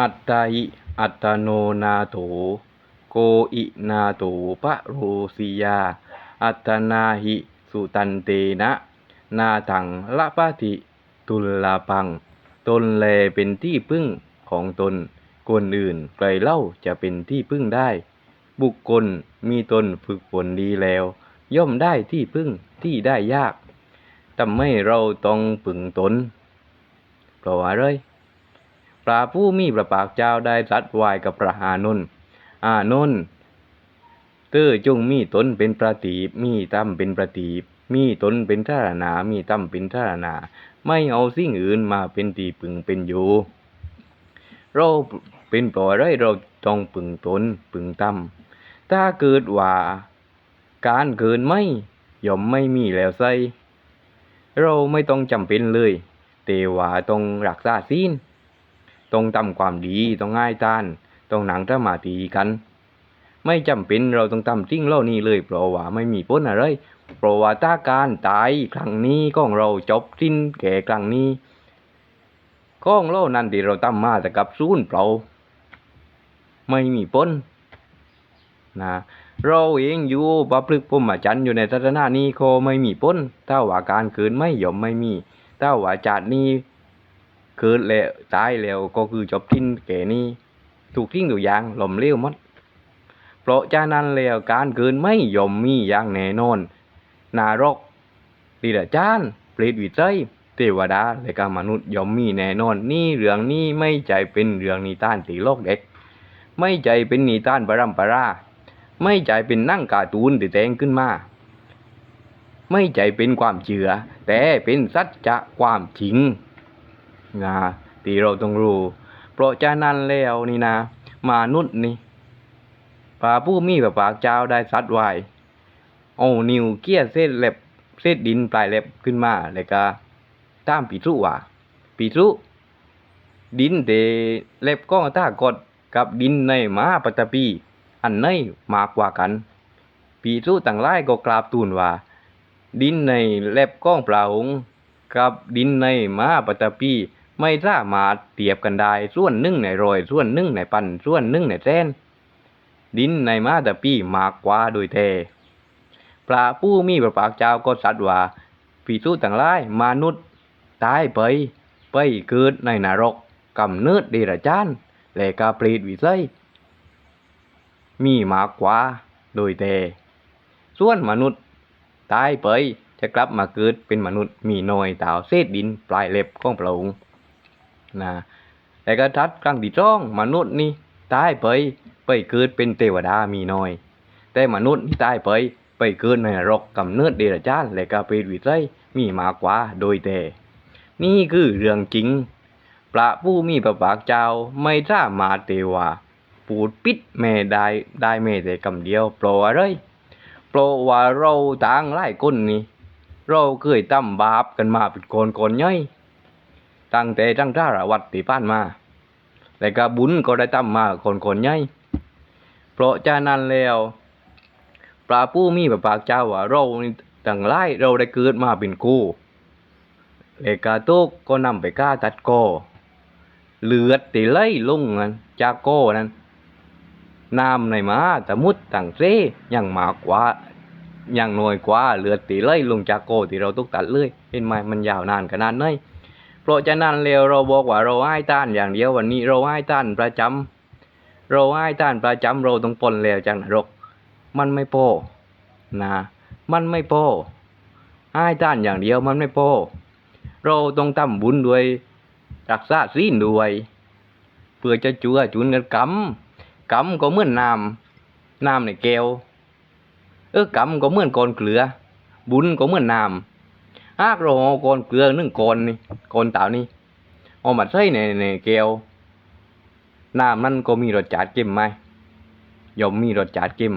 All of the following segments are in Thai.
อัตตาหิอัตโนนาโถโกอินาโถปะโรสิยา อัตนาหิสุตันเตนะ นาถังละปะติตุลลาปัง ตนแลเป็นที่พึ่งของตนคนอื่นไกลเล่าจะเป็นที่พึ่งได้ บุคคลมีตนฝึกฝนดีแล้ว ย่อมได้ที่พึ่งที่ได้ยากทำให้เราต้องปึงตนเพราะว่าอะไร พระผู้มีพระภาคเจ้าได้ตรัสไว้กับพระอานนท์อานนท์เธอจงมีตนเป็นประตีปมีตั้มเป็นประตีปมีตนเป็นทารณามีตั้มเป็นทารณาไม่เอาสิ่งอื่นมาเป็นตีปึงเป็นอยู่เราเป็นปล่อยไรเราต้องปึงตนปึงตั้มถ้าเกิดว่า การเกินไม่ย่อมไม่มีแล้วไซเราไม่ต้องจำเป็นเลย แต่ว่าต้องรักษาศีล ต้องทำความดีต้องง่ายตานต้องหนังสมาธิกัน ไม่จำเป็นเราต้องทำสิ่งเล่านี้เลยเพราะว่าไม่มีผลอะไรเพราะว่าถ้าการตายครั้งนี้ของเราจบสิ้นแก่ครั้งนี้ของเรานั้นที่เราทำมาแต่กับศูนเปล่าไม่มีผลนะเราเองอยู่ประพฤติพรหมจรรย์อยู่ในศาสนานี้ก็ไม่มีพ้นถ้าว่าการเกินไม่ยอมไม่มีถ้าว่าจาตินี้ เกิดแล้วตายแล้วก็คือจบทิ้นแก่นี้ถูกทิ้งตัวอย่างหล่มเลี้ยวมัดเพราะฉะนั้นแล้วการเกินไม่ย่อมมีอย่างแน่นอนนารกดีละจานเปรตวิจัยเทวดาและก็มนุษย์ย่อมมีแน่นอน นี่เรื่องนี้ไม่ใจเป็นเรื่องนิทานตีโลกเด็ก ไม่ใจเป็นนิทานปรัมปรา ไม่ใจเป็นนั่งการ์ตูนที่แต่งขึ้นมา ไม่ใจเป็นความเชื่อแต่เป็นสัจจะความจริง นะที่เราต้องรู้ เพราะฉะนั้นแล้วนี่นะมนุษย์นี่พระผู้มีพระภาเจ้าได้สัตว์ไว้เอานิวเกี้ยเส้นเล็บเส้นดินปลายเล็บขึ้นมาแล้วก็ตามปีทุว่าปีทุดินเดเล็บก้องตากดกับดินในหมาปัตตปี อันไหนมากกว่ากัน ปีสู้ต่างไล่ก็กราบทูลว่า ดินในเล็บก้องปลาหงกับดินในมาปัตตปี ไม่สามารถเทียบกันได้ส่วนหนึ่งในรอยส่วนหนึ่งในปันส่วนหนึ่งในแทนดินในมาตตปีมากกว่าโดยแท้พระผู้มีพระภาคเจ้าก็สัตว์ว่าปีสู้ต่างไล่มนุษย์ตายไป ไปเกิดในนรกกำเนิดเดรัจฉานและกาเปรตวิสัยมีมากกว่าโดยแต่ส่วนมนุษย์ตายไปจะกลับมาเกิดเป็นมนุษย์มีน้อยตาวเศษดินปลายเล็บของพระองค์ นะแต่ก็ทัดครั้งที่สองมนุษย์นี่ตายไปไปเกิดเป็นเทวดามีน้อย แต่มนุษย์นี่ตายไปไปเกิดในรกกำเนิดเดรัจฉานและก็เปรตวิสัยมีมากกว่าโดยแต่นี่คือเรื่องจริงพระผู้มีพระภาคเจ้าไม่สามารถเทวาปูดปิดแม่ได้ได้แม่แต่คำเดียวเพรอะไรเพรว่าเราต่างหลายคนนี่เราเคยทำบาปกันมาเป็นคนคนย่อย ตั้งแต่ตั้งท่าระวัดที่ผ่านมาแต่ก็บุญก็ได้ทำมาคนคนย่อยเพราะฉะนั้นแล้วพระผู้มีพระภาคเจ้าว่าเราต่างหลายเราได้เกิดมาเป็นกูเลกาตุกก็นำไปฆ่าตัดคอเลือดตีไหลลงนั้นจากโกนั้นน้ำในมาสมุดต่างเซยังมากกว่ายังน้อยกว่าเลือดตีไหลลงจากโกที่เราตุกตัดเลยเห็นไหมมันยาวนานขนาดไหน เพราะฉะนั้นแล้วเราบอกว่าเราให้ต้านอย่างเดียววันนี้เราให้ต้านประจำเราให้ต้านประจำเราต้องปนแล้วจากนรก มันไม่พอนะ มันไม่พอให้ต้านอย่างเดียวมันไม่พอเราต้องทำบุญด้วยรักษาศีลด้วย เพื่อจะจัวจุนกันกำกำก็เหมือนน้ำน้ำในแก้วเออกำก็เหมือนก้อนเกลือ บุญก็เหมือนน้ำ หากเราเอาก้อนเกลือนึ่งก้อนนี่ก้อนเต่านี่เอามาใส่ในในแก้วน้ำมันก็มีรสชาติเค็มไหมย่อมมีรสชาติเค็ม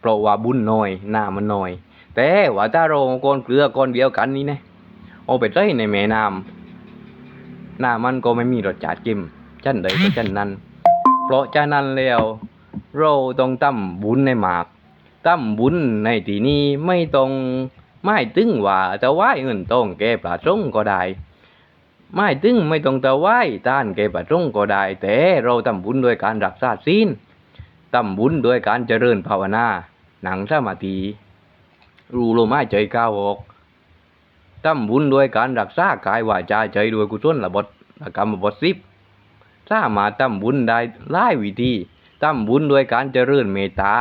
เพราะว่าบุญน้อยน้ำมันน้อย แต่ว่าถ้าเราเอาก้อนเกลือก้อนเดียวกันนี่นะเอาไปใส่ในแม่น้ำน้ำมันก็ไม่มีรสชาติเค็มชั้นใดก็ชั้นนั้น เพราะฉะนั้นแล้วเราต้องทำบุญในหมากทำบุญในที่นี้ไม่ต้อง ไม่ตึงว่าจะไหวเงินต้องแก้ปลาจงก็ได้ ไม่ตึงไม่ต้องตะไหวต้านแกประรงก็ได้ แต่เราทำบุญด้วยการรักษาศีลทำบุญด้วยการเจริญภาวนา หนังสมาธิรู้ลมหายใจเข้าออกทำบุญด้วยการรักษากายวาจาใจด้วยกุศลละบทกรรมบทสิบสามารถทำบุญได้หลายวิธีทำบุญด้วยการเจริญเมตตา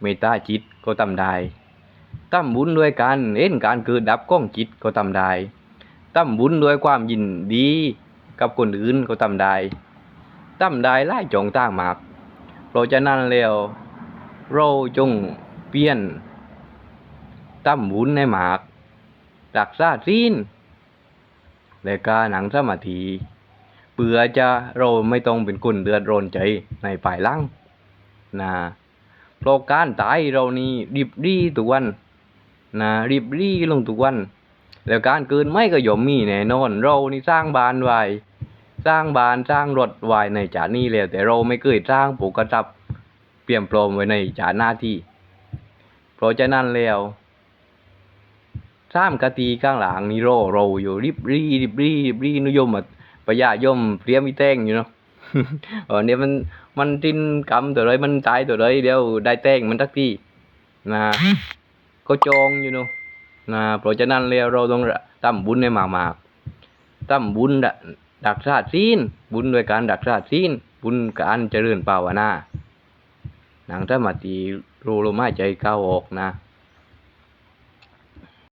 เมตตาจิตก็ทำได้ ทำบุญด้วยการเห็นการเกิดดับของจิตก็ทำได้ทำบุญด้วยความยินดีกับคนอื่นก็ทำได้ทำได้หลายจองต่างมากเราะฉะนั้นแล้วเราจงเปลี่ยนทำบุญในหมากรักษาศีลและการหนังสมาธิเพื่อจะเราไม่ต้องเป็นคนเดือดร้อนใจในภายหลังนะเพราะการตายเรานี่รีบรีทุกวัน นะรีบรีลงทุกวัน แล้วการเกินไม่ก็ย่อมมีแน่นอน เรานี่สร้างบ้านไว้สร้างบ้านสร้างรถไว้ในจานี้แล้วแต่เราไม่เคยสร้างปลูกกระจับเปลี่ยนปลอมไว้ในจาหน้าที่ เพราะฉะนั้นแล้วสร้ามกะตีข้างหลังนี่เราเราอยู่ริบรีริบรีริบรีนุยมอะปะยายมเตรียมมีแต้งอยู่เนาะเออเนี่ยมันมันทินกรรมตัวเลยมันตายตัวเลยเดี๋ยวได้แต้งมันสักทีนะ ก็จองอยู่เนาะนะเพราะฉะนั้นแล้วเราต้องตั้มบุญให้มากๆทำบุญดดักชาติซีนบุญโดยการดักชาติซีนบุญการเจริญภาวนาหนังสมาธิรู้ลมหายใจเข้าออกนะ